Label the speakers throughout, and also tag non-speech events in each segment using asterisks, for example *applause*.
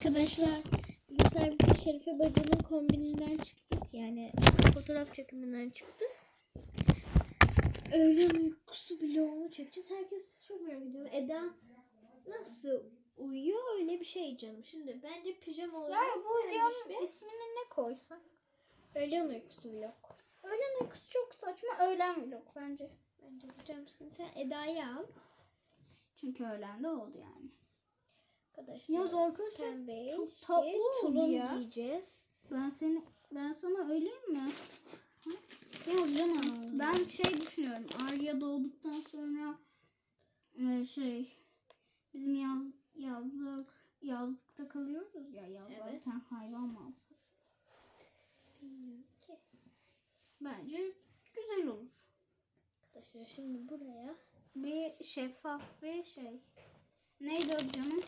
Speaker 1: Arkadaşlar Gülser bir de Şerife bacının kombininden çıktık. Yani fotoğraf çekiminden çıktık. Öğlen uykusu vlogunu çekeceğiz. Herkes çok merak ediyor. Eda nasıl uyuyor öyle bir şey canım. Şimdi bence pijama olarak
Speaker 2: Yani bu videonun
Speaker 1: bir
Speaker 2: ismini ne koysak?
Speaker 1: öğlen uykusu vlog.
Speaker 2: Öğlen uykusu çok saçma. Öğlen vlog bence.
Speaker 1: Bence hocam sen, Eda'yı al.
Speaker 2: Çünkü öğlen de oldu yani.
Speaker 1: Arkadaşlar.
Speaker 2: Yalnız arkadaşlar
Speaker 1: pembe,
Speaker 2: çok tatlı oldu ya.
Speaker 1: giyeceğiz.
Speaker 2: Ben seni ben sana öyleyim mi? Yok canım. Ben şey düşünüyorum. Arya doğduktan sonra e, şey bizim yaz yazlık yazlıkta kalıyoruz ya yazlıkta
Speaker 1: Evet.
Speaker 2: hayvan mı alsak? Bence güzel olur.
Speaker 1: Arkadaşlar şimdi buraya
Speaker 2: Bir şeffaf bir şey. Neydi o canım?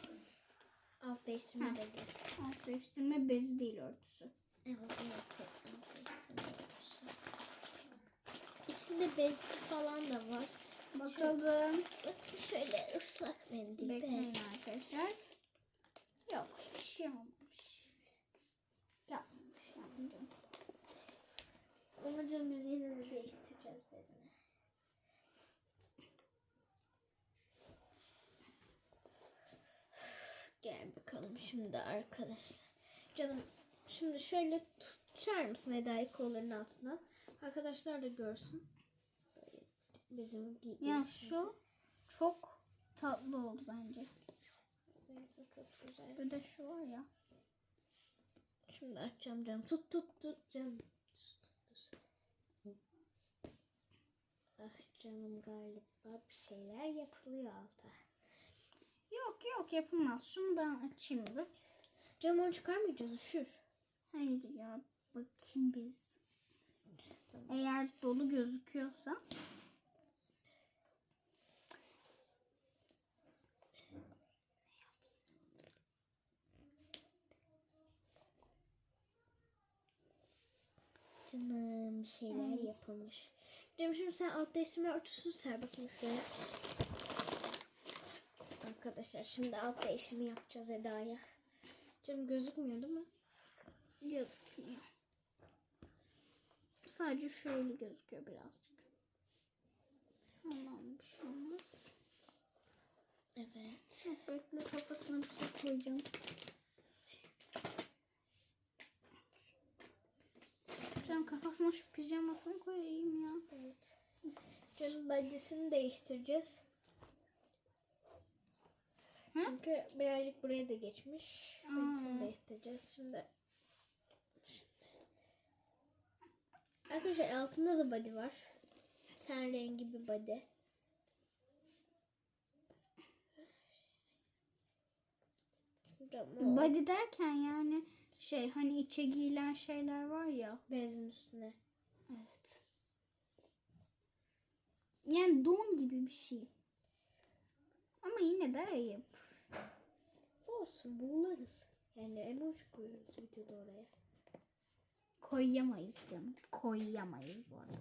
Speaker 1: Alt değiştirme
Speaker 2: Ha.
Speaker 1: bezi.
Speaker 2: Alt değiştirme bezi değil örtüsü.
Speaker 1: Evet, evet, alt değiştirme bezi. İçinde bez falan da var.
Speaker 2: Bakalım.
Speaker 1: Bakın şöyle ıslak mendil
Speaker 2: Bekleyin
Speaker 1: bez.
Speaker 2: arkadaşlar. Yok bir şey olmamış. Yapmamış.
Speaker 1: Amacım biz yine de değiştireceğiz bezini. Gel bakalım şimdi arkadaşlar. Canım şimdi şöyle tutar mısın Eda'yı kollarının altına? Arkadaşlar da görsün. Böyle bizim giydiğimiz.
Speaker 2: Ya şu çok tatlı oldu bence.
Speaker 1: Evet, çok güzel.
Speaker 2: Bir de şu var ya.
Speaker 1: Şimdi açacağım canım. Tut tut tut canım. Ah canım galiba bir şeyler yapılıyor alta.
Speaker 2: Yok yok yapılmaz. Şunu ben açayım bir.
Speaker 1: Onu çıkarmayacağız üşür.
Speaker 2: Hayır ya bakayım biz. Eğer dolu gözüküyorsa
Speaker 1: Canım bir şeyler yapılmış. Canım şimdi sen alt değiştirme örtüsünü ser bakayım şuraya. Arkadaşlar şimdi alt değişimi yapacağız Eda'ya. Canım gözükmüyor değil mi?
Speaker 2: gözükmüyor. Sadece şöyle gözüküyor birazcık. Tamam bir şey olmaz.
Speaker 1: Evet.
Speaker 2: Bekle kafasına bir şey koyacağım. Canım kafasına şu pijamasını koyayım ya.
Speaker 1: Evet. Canım bacısını değiştireceğiz.
Speaker 2: Hı?
Speaker 1: Çünkü birazcık buraya da geçmiş.
Speaker 2: Aa.
Speaker 1: değiştireceğiz. Şimdi Arkadaşlar altında da body var. Ten rengi bir body.
Speaker 2: Body derken yani şey hani içe giyilen şeyler var ya.
Speaker 1: bezin üstüne.
Speaker 2: Evet. Yani don gibi bir şey. Ama yine de ayıp.
Speaker 1: Olsun bularız. Yani emoji koyarız videoda oraya.
Speaker 2: Koyamayız canım. Koyamayız bu arada.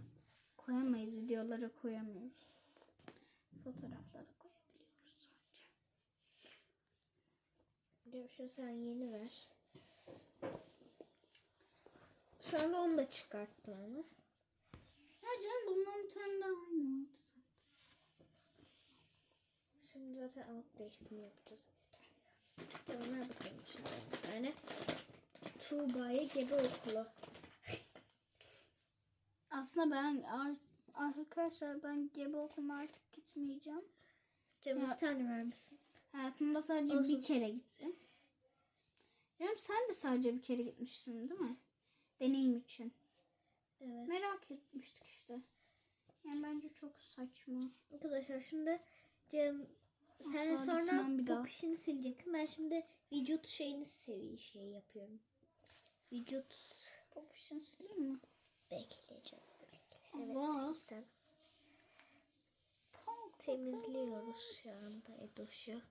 Speaker 2: Koyamayız. Videolara koyamıyoruz. Fotoğraflara koyabiliyoruz sadece.
Speaker 1: Görüşürüz sen yeni ver. Şu anda onu da çıkarttım ama.
Speaker 2: Ya canım bundan bir tane daha aynı vardı.
Speaker 1: Şimdi zaten alt değiştirme yapacağız. Canım ver bakalım şimdi bir tane. Tuğba'ya gebe okulu.
Speaker 2: Aslında ben ar- arkadaşlar ben gebe okuma artık gitmeyeceğim. Ya-
Speaker 1: bir tane ver misin?
Speaker 2: Hayatımda sadece
Speaker 1: Olsun.
Speaker 2: bir kere gittim. Canım sen de sadece bir kere gitmişsin değil mi? Deneyim için.
Speaker 1: Evet.
Speaker 2: Merak etmiştik işte. Yani bence çok saçma.
Speaker 1: Arkadaşlar şimdi Cem sen sonra
Speaker 2: gitmem bir daha.
Speaker 1: bu pişini sileceksin. Ben şimdi vücut şeyini seviye şey yapıyorum. Vücut
Speaker 2: Popuşunu sileyim mi?
Speaker 1: bekleyeceğim. Evet sen. Temizliyoruz şu anda Edoş'u.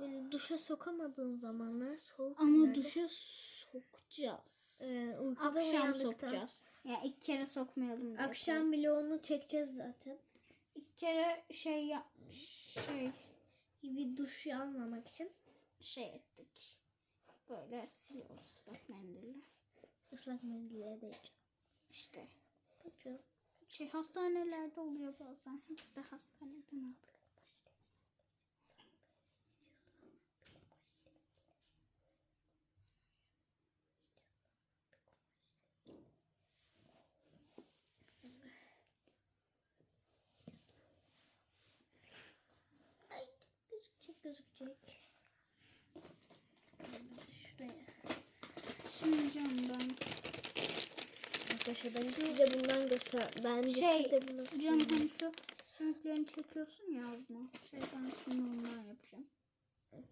Speaker 1: Böyle duşa sokamadığın zamanlar soğuk
Speaker 2: Ama
Speaker 1: günlerde,
Speaker 2: duşa sokacağız.
Speaker 1: e, uykuda
Speaker 2: Akşam
Speaker 1: uyandıktan-
Speaker 2: sokacağız. Yani ilk kere sokmayalım. diye.
Speaker 1: Akşam bile onu çekeceğiz zaten.
Speaker 2: İlk kere şey yap şey
Speaker 1: Bir duş almamak için.
Speaker 2: şey ettik. Böyle siliyoruz ıslak mendille.
Speaker 1: Islak mendille de
Speaker 2: İşte
Speaker 1: Bakın.
Speaker 2: şey hastanelerde oluyor bazen. Biz de hastaneden aldık.
Speaker 1: Ay gözükecek. Şuraya.
Speaker 2: Şimdi canım ben
Speaker 1: Arkadaşlar ben size bundan göster. Ben de
Speaker 2: Şey,
Speaker 1: size bunu
Speaker 2: Canım hani şu sümüklerini çekiyorsun ya ağzına. Şey ben şimdi ondan yapacağım.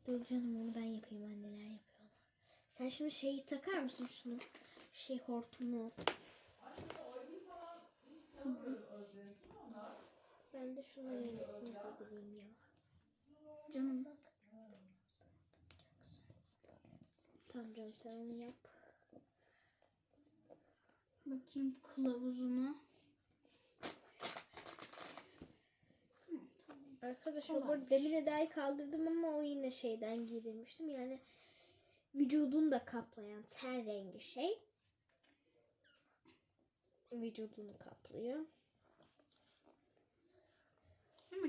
Speaker 1: Dur canım onu ben yapayım anneler yapıyorlar. Sen şimdi şeyi takar mısın şunu? Şey hortumu. Ben de şunu yenisini giydireyim ya.
Speaker 2: Canım bak.
Speaker 1: Tamam canım sen onu yap.
Speaker 2: Bakayım kılavuzuna.
Speaker 1: Arkadaşlar bu arada demin Eda'yı kaldırdım ama o yine şeyden giydirmiştim. Yani vücudunu da kaplayan ten rengi şey. Vücudunu kaplıyor.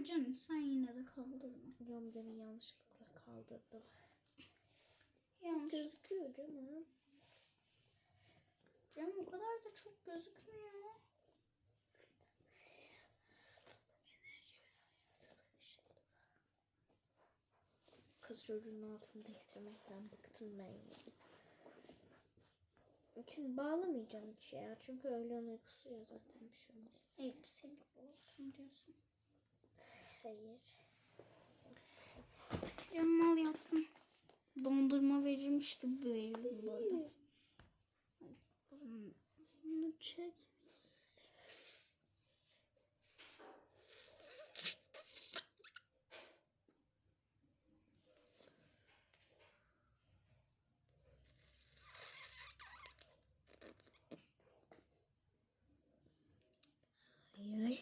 Speaker 2: Ama canım sen yine de kaldırma.
Speaker 1: Demin yanlışlıkla kaldırdım.
Speaker 2: Yanlış.
Speaker 1: Gözüküyor canım.
Speaker 2: Canım o kadar da çok gözükmüyor.
Speaker 1: Kız çocuğun altını değiştirmekten bıktım ben. Çünkü bağlamayacağım hiç ya. Çünkü öğlen uykusu ya zaten bir şey olmaz.
Speaker 2: Elbiseli olsun diyorsun.
Speaker 1: Hayır.
Speaker 2: Canım al yapsın. Dondurma verilmiş gibi veriyorum bu arada.
Speaker 1: Bunu çek. Ay, ay.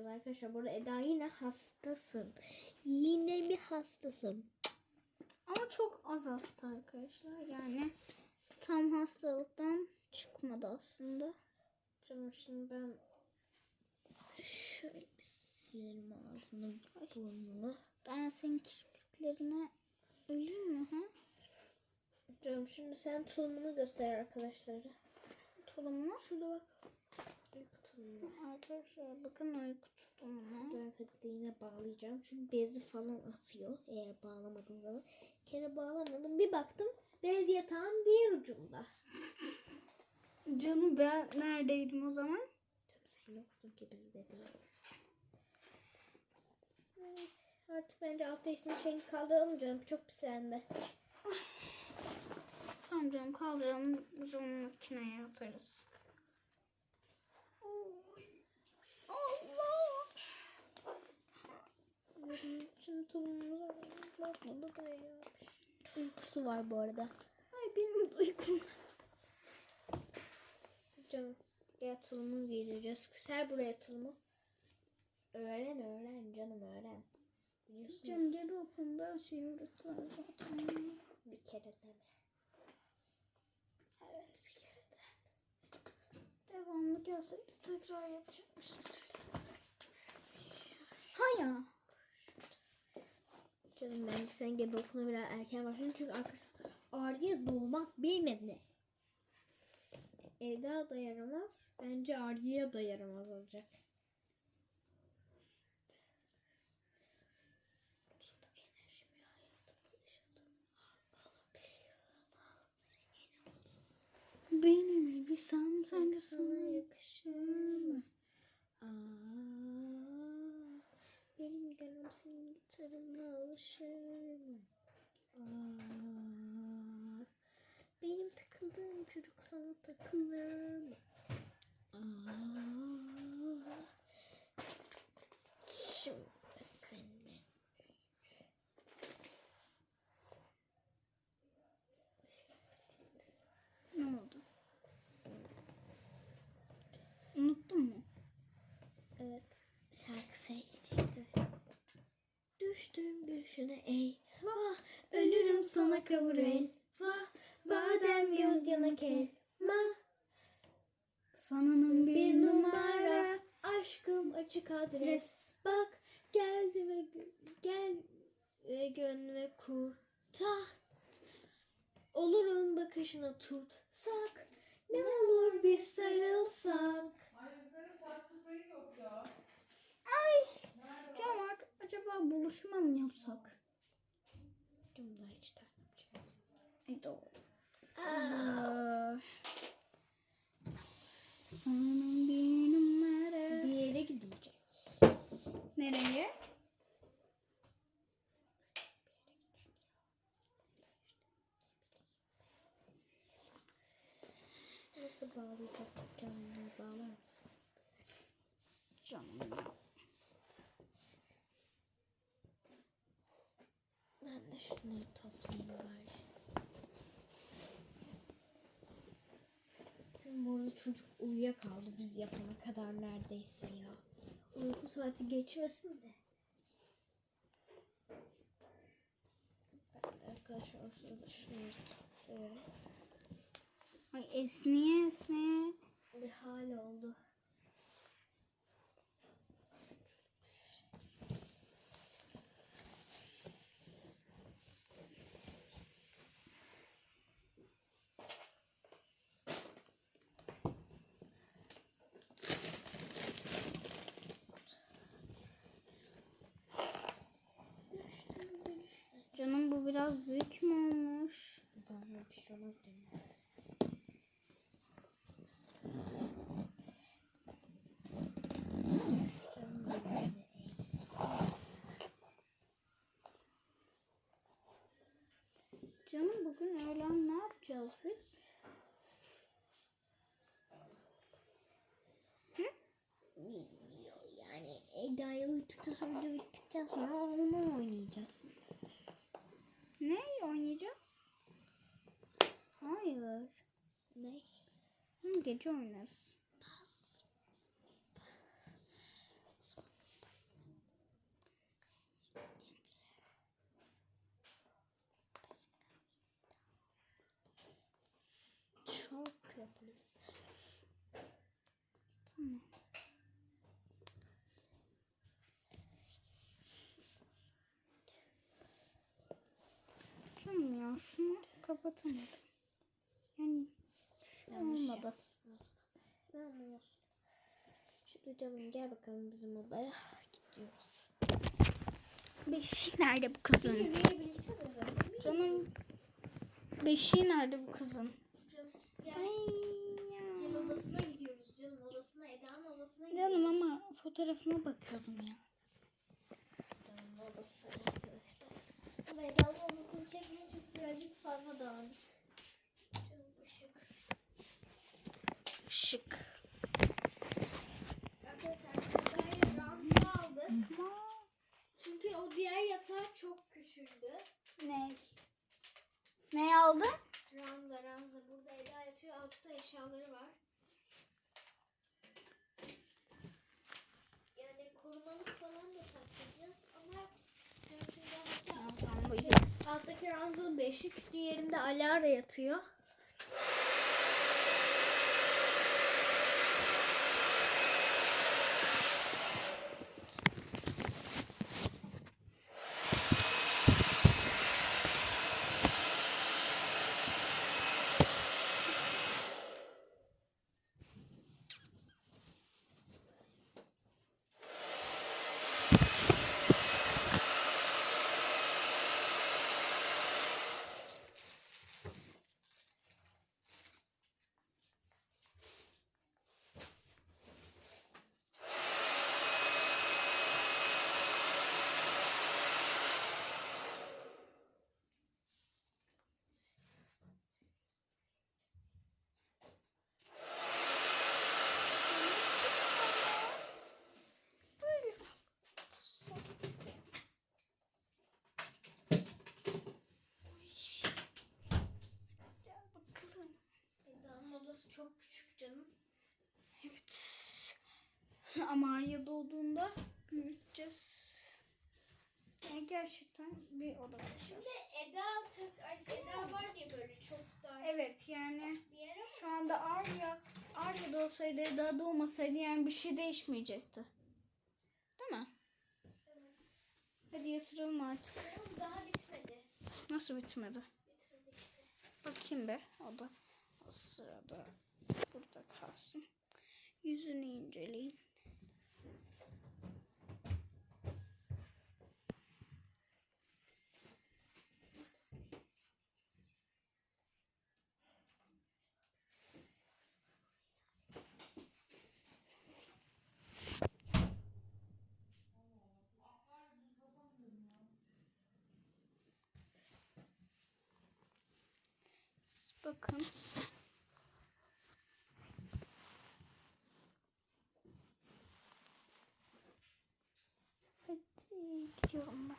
Speaker 1: Biraz arkadaşlar. Burada Eda yine hastasın. Yine mi hastasın?
Speaker 2: Ama çok az hasta arkadaşlar. Yani tam hastalıktan çıkmadı aslında.
Speaker 1: Canım şimdi ben şöyle bir silerim ağzını burnunu.
Speaker 2: Ben senin kirpiklerine öleyim mi? Ha?
Speaker 1: Canım şimdi sen tulumunu göster arkadaşlara.
Speaker 2: Tulumunu.
Speaker 1: Şurada bak.
Speaker 2: Arkadaşlar bakın uyku tulumunu.
Speaker 1: Ben tabii de yine bağlayacağım. Çünkü bezi falan atıyor eğer bağlamadığım zaman. Bir kere bağlamadım. Bir baktım bez yatağın diğer ucunda.
Speaker 2: Canım ben neredeydim o zaman?
Speaker 1: Tabii sen yoktun ki biz de değil. Evet. Artık bence alt değiştirme şeyini kaldıralım canım. Çok pis sende.
Speaker 2: Tamam canım kaldıralım. Biz onu makineye atarız.
Speaker 1: Şimdi tulumumuz var. Bak burada da yapmış. Uykusu var bu arada.
Speaker 2: Ay benim uykum.
Speaker 1: Canım gel tulumu giydireceğiz. Ser buraya tulumu. Öğren öğren canım öğren. Biliyorsunuz
Speaker 2: Canım gebe okulda şey öğretmen zaten.
Speaker 1: bir kere deme.
Speaker 2: Evet bir kere de. Devamlı gelseydi tekrar yapacakmışız. Ha ya.
Speaker 1: Canım bence sen gebe okuluna biraz erken başladın çünkü arkadaşlar Arya doğmak bilmedi. Eda da yaramaz. Bence Arya'ya da yaramaz olacak.
Speaker 2: Benim elbisem
Speaker 1: Sanki
Speaker 2: sanki
Speaker 1: sana
Speaker 2: sana
Speaker 1: yakışır mı? Aa, benim gönlüm senin mı? Aa, benim takıldığım çocuk sana takılır mı? Şimdi seninle
Speaker 2: Ne oldu? Unuttun mu?
Speaker 1: Evet. Şarkı söyleyecektim. Gülüşüne ey. Vah ölürüm sana kavur el. Vah badem göz yanak elma.
Speaker 2: Fanının
Speaker 1: Bir numara aşkım açık adres. Bak geldi ve gel ve gönlüme kur taht. Olurum bakışına tutsak. Ne olur bir sarılsak.
Speaker 2: Ay. Canım artık acaba buluşma mı yapsak?
Speaker 1: Bunlar hiç takipçi.
Speaker 2: Ay doğru. Fanının bir numara.
Speaker 1: bir yere gidilecek.
Speaker 2: Nereye?
Speaker 1: Nasıl bağlayacaktık canını bağlar mısın?
Speaker 2: Canım ya.
Speaker 1: Ben de şunları toplayayım bari. Bu arada çocuk uyuyakaldı biz yapana kadar neredeyse ya. Uyku saati geçmesin de. Ben de arkadaşlar şurada topluyorum.
Speaker 2: Ay esniye esniye.
Speaker 1: Bir hal oldu. Düştüm düştüm.
Speaker 2: Canım bu biraz büyük mü olmuş?
Speaker 1: Bana bir şey olmaz dönüyor.
Speaker 2: Canım bugün öğlen ne yapacağız biz?
Speaker 1: Yani Eda'yı uyuttuktan sonra video bittikten sonra onu oynayacağız.
Speaker 2: Ne oynayacağız? Hayır.
Speaker 1: Ne?
Speaker 2: Hı, gece oynarız.
Speaker 1: Çok yaparız.
Speaker 2: Tamam. Canım ya şunu kapatamadım. Olmadı.
Speaker 1: Ne olsun. Şimdi canım gel bakalım bizim odaya. Gidiyoruz.
Speaker 2: Beşiği nerede bu kızın? Canım beşiği nerede bu kızın?
Speaker 1: Canım.
Speaker 2: Ay ya.
Speaker 1: odasına gidiyoruz canım. Odasına Eda'nın odasına
Speaker 2: Canım
Speaker 1: gidiyoruz.
Speaker 2: ama fotoğrafına bakıyordum ya.
Speaker 1: Eda'nın odası arkadaşlar. Ama Eda'nın odasını çekmeyince birazcık fazla dağınık. Canım ışık.
Speaker 2: Şık.
Speaker 1: Çünkü o diğer yatağı çok küçüldü.
Speaker 2: Ne? Ne aldın?
Speaker 1: Ranza ranza burada Eda yatıyor altta eşyaları var. Yani korumalık falan da takacağız ama alttaki ranza beşik diğerinde Alara yatıyor. Eda'nın odası çok küçük canım.
Speaker 2: Evet. Ama Arya doğduğunda büyüteceğiz. Gel gerçekten bir oda taşıyacağız.
Speaker 1: Eda Türk, Eda var ya böyle çok dar
Speaker 2: Evet yani şu anda Arya Arya da olsaydı Eda da olmasaydı yani bir şey değişmeyecekti. Değil mi? Hadi yatıralım artık.
Speaker 1: daha bitmedi.
Speaker 2: Nasıl bitmedi?
Speaker 1: Bitmedi işte.
Speaker 2: Bakayım be. O da o sırada burada kalsın. Yüzünü inceleyin. Bakın. Hadi gidiyorum ben.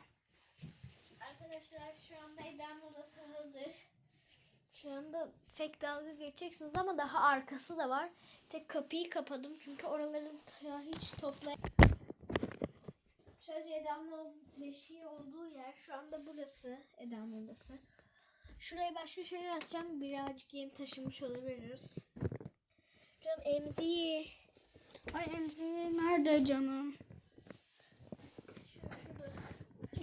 Speaker 1: Arkadaşlar şu anda Eda'nın odası hazır. Şu anda pek dalga geçeceksiniz ama daha arkası da var. Tek kapıyı kapadım çünkü oraları hiç toplay. Sadece Eda'nın beşiği olduğu yer şu anda burası Eda'nın odası. Şuraya başka şeyler atacağım. Birazcık yeni taşımış olabiliriz. Canım emziği.
Speaker 2: Ay emzi nerede canım?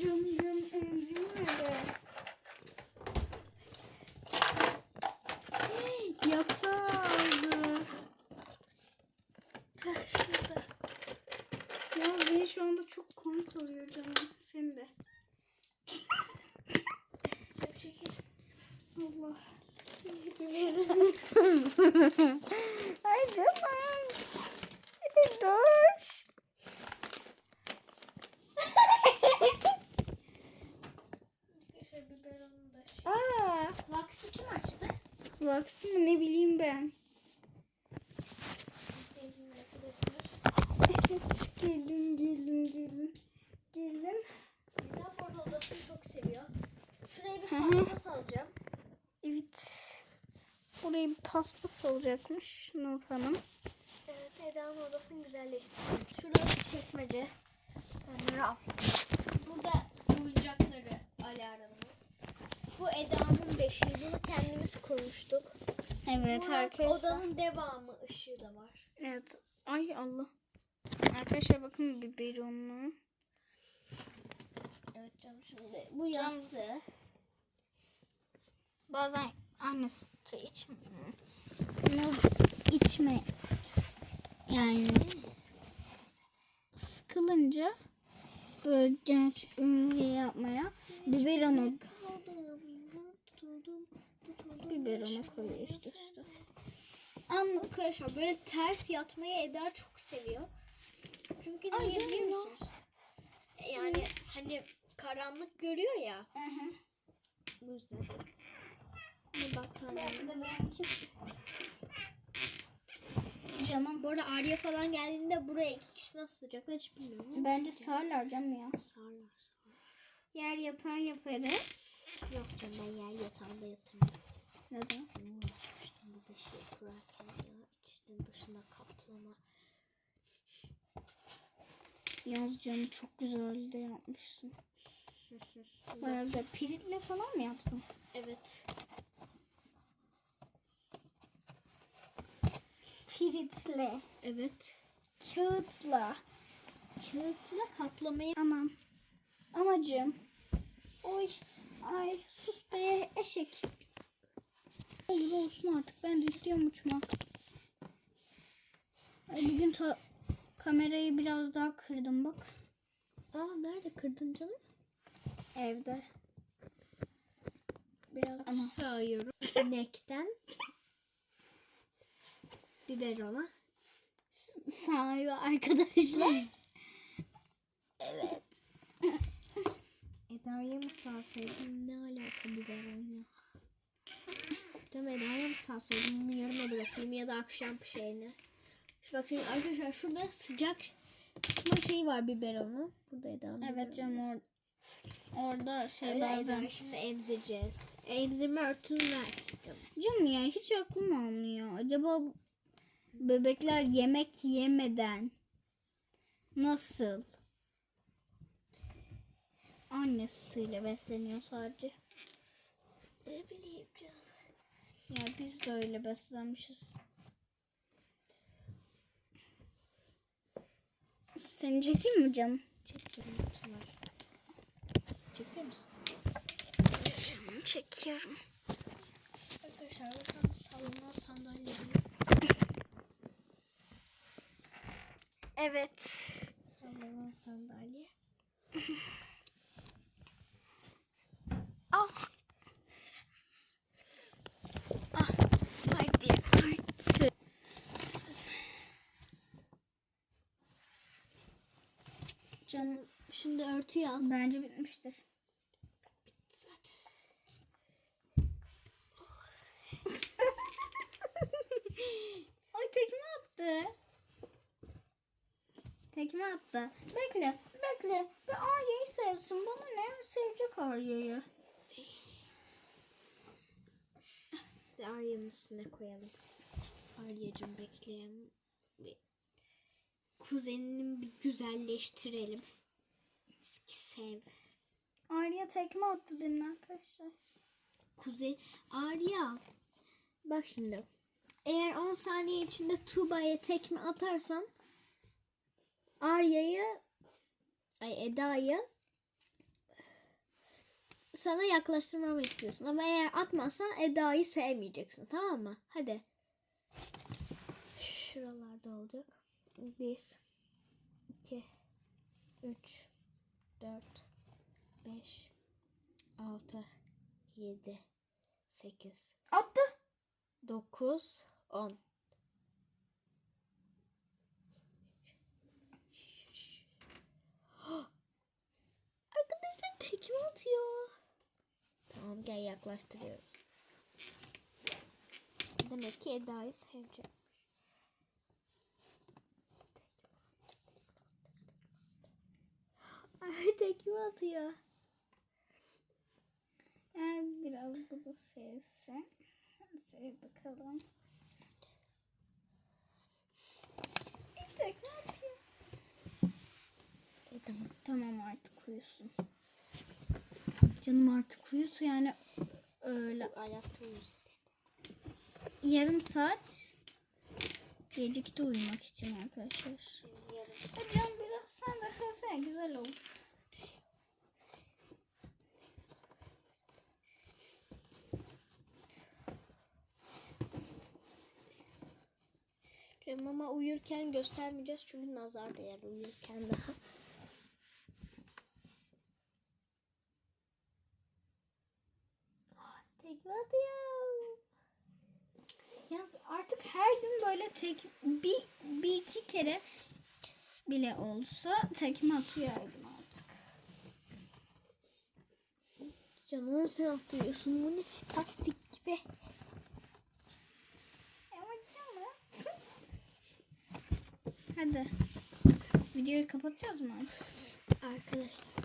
Speaker 2: Canım canım emzi nerede? *gasps* Yatağı aldı.
Speaker 1: Şurada.
Speaker 2: Ya beni şu anda çok komik oluyor canım. Seni de.
Speaker 1: Şöyle şekil.
Speaker 2: Allah. Ay canım. Dur. Aa.
Speaker 1: Vaksı kim açtı?
Speaker 2: Baksana ne bileyim ben. Evet gelin gelin gelin. Gelin.
Speaker 1: Eda bu arada odasını çok seviyor. Şuraya bir paspas alacağım.
Speaker 2: Burayı bir paspas olacakmış Nur Hanım.
Speaker 1: Evet Eda'nın odasını güzelleştireceğiz. Şurada bir çekmece. Yani raf. Burada oyuncakları alarmı. Bu Eda'nın beşiği. Bunu kendimiz kurmuştuk.
Speaker 2: Evet
Speaker 1: Burada odanın devamı ışığı da var.
Speaker 2: Evet. Ay Allah. Arkadaşlar bakın biberonlu.
Speaker 1: Evet canım şimdi. Bu yastığı.
Speaker 2: Bazen anne sütü içmiyor. Nur içme. Yani sıkılınca böyle genç ünlü yapmaya biberonu biberonu koyuyor işte işte. Anla.
Speaker 1: Arkadaşlar böyle ters yatmayı Eda çok seviyor. Çünkü
Speaker 2: Ay,
Speaker 1: niye biliyor musunuz? Yani hani karanlık görüyor ya. Bu yüzden. Bu battaniye.
Speaker 2: Canım.
Speaker 1: Bu arada Arya falan geldiğinde buraya iki kişi nasıl sıcaklar hiç bilmiyorum.
Speaker 2: Bence sağlar canım ya.
Speaker 1: Sağırlar sağırlar.
Speaker 2: Yer yatağı yaparız.
Speaker 1: Yok canım ben yer yatağında yatırmıyorum.
Speaker 2: Neden?
Speaker 1: Ben uğraşmıştım bu beşiği kurarken ya. İçinin dışında kaplama.
Speaker 2: Yalnız canım çok güzel de yapmışsın. Bayağı güzel. Piritle falan mı yaptın?
Speaker 1: Evet.
Speaker 2: Piritle.
Speaker 1: Evet.
Speaker 2: Kağıtla.
Speaker 1: Kağıtla kaplamayı
Speaker 2: Tamam. Amacım. Oy. Ay sus be eşek. Olur olsun artık. Ben de istiyorum uçmak. Ay bugün kamerayı biraz daha kırdım bak.
Speaker 1: Aa nerede kırdın canım?
Speaker 2: Evde. Biraz ama.
Speaker 1: Sağıyorum. İnekten. *laughs* Biberona.
Speaker 2: Sağıyor arkadaşlar.
Speaker 1: Evet. *laughs* Eda'ya mı sağsaydım? Ne alaka biberon ya? Canım Eda'ya mı sağsaydım? Bunu yarıma bırakayım ya da akşam şeyine. Şu bakın arkadaşlar şurada sıcak tutma şeyi var biberonu. Burada Eda'nın
Speaker 2: Evet canım or orada şey
Speaker 1: Öyle
Speaker 2: bazen.
Speaker 1: Eda'yı şimdi emzireceğiz. Emzirme örtünü ver. Canım.
Speaker 2: Ya hiç aklım almıyor. Acaba bebekler yemek yemeden nasıl? anne sütüyle besleniyor sadece.
Speaker 1: Ne bileyim canım.
Speaker 2: Ya biz de öyle beslenmişiz. Seni çekeyim mi canım?
Speaker 1: Çekiyorum atımlar. Çekiyor musun?
Speaker 2: Çekiyorum.
Speaker 1: Arkadaşlar bakın salona sandalyedeyiz.
Speaker 2: Evet.
Speaker 1: Salona sandalye. *laughs*
Speaker 2: Ah. Ah. Hadi artık.
Speaker 1: Canım şimdi örtüyü al.
Speaker 2: Bence bitmiştir.
Speaker 1: Zaten.
Speaker 2: Ay tekme attı. Tekme attı. Bekle, bekle. Bir Arya'yı sevsin. Bana ne? Sevecek Arya'yı.
Speaker 1: Arya'nın üstüne koyalım. Arya'cığım bekleyelim. Bir kuzenini bir güzelleştirelim. Eski sev.
Speaker 2: Arya tekme attı demin arkadaşlar.
Speaker 1: Kuzen Arya. Bak şimdi. Eğer 10 saniye içinde Tuğba'ya tekme atarsan Arya'yı ay Eda'yı sana yaklaştırmamı istiyorsun. Ama eğer atmazsan Eda'yı sevmeyeceksin. Tamam mı? Hadi. Şuralarda olacak. 1 2 3 4 5 6 7 8
Speaker 2: Attı.
Speaker 1: 9 10 Arkadaşlar tekme atıyor. Tamam gel yaklaştırıyorum. Demek ki Eda'yı seveceğim. Ay tekme atıyor.
Speaker 2: Yani biraz bu da sevsin. Sev bakalım. Bir tekme atıyor.
Speaker 1: E tamam.
Speaker 2: Tamam artık uyusun. Canım artık uyusu yani öyle
Speaker 1: Ayakta uyusun.
Speaker 2: yarım saat gecikti uyumak için arkadaşlar. Canım biraz sen de sevsene güzel olur.
Speaker 1: Cem ama uyurken göstermeyeceğiz çünkü nazar değer uyurken daha. Ah, Tekme atıyor.
Speaker 2: Yalnız artık her gün böyle tek bir, bir iki kere bile olsa tekme atıyor her gün artık.
Speaker 1: Canım sen attırıyorsun. Bu ne spastik gibi.
Speaker 2: Canım. Hadi. Videoyu kapatacağız mı artık?
Speaker 1: Arkadaşlar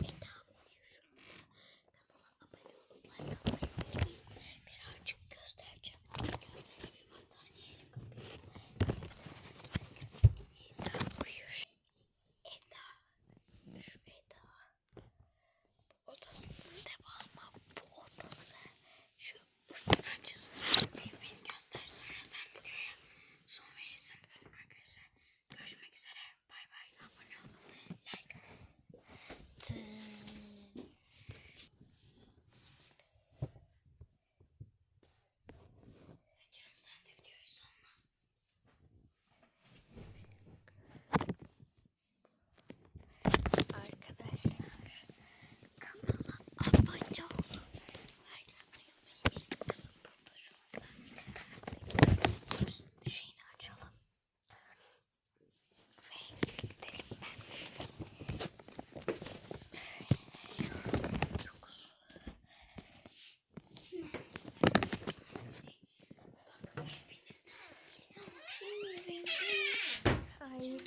Speaker 1: Baju.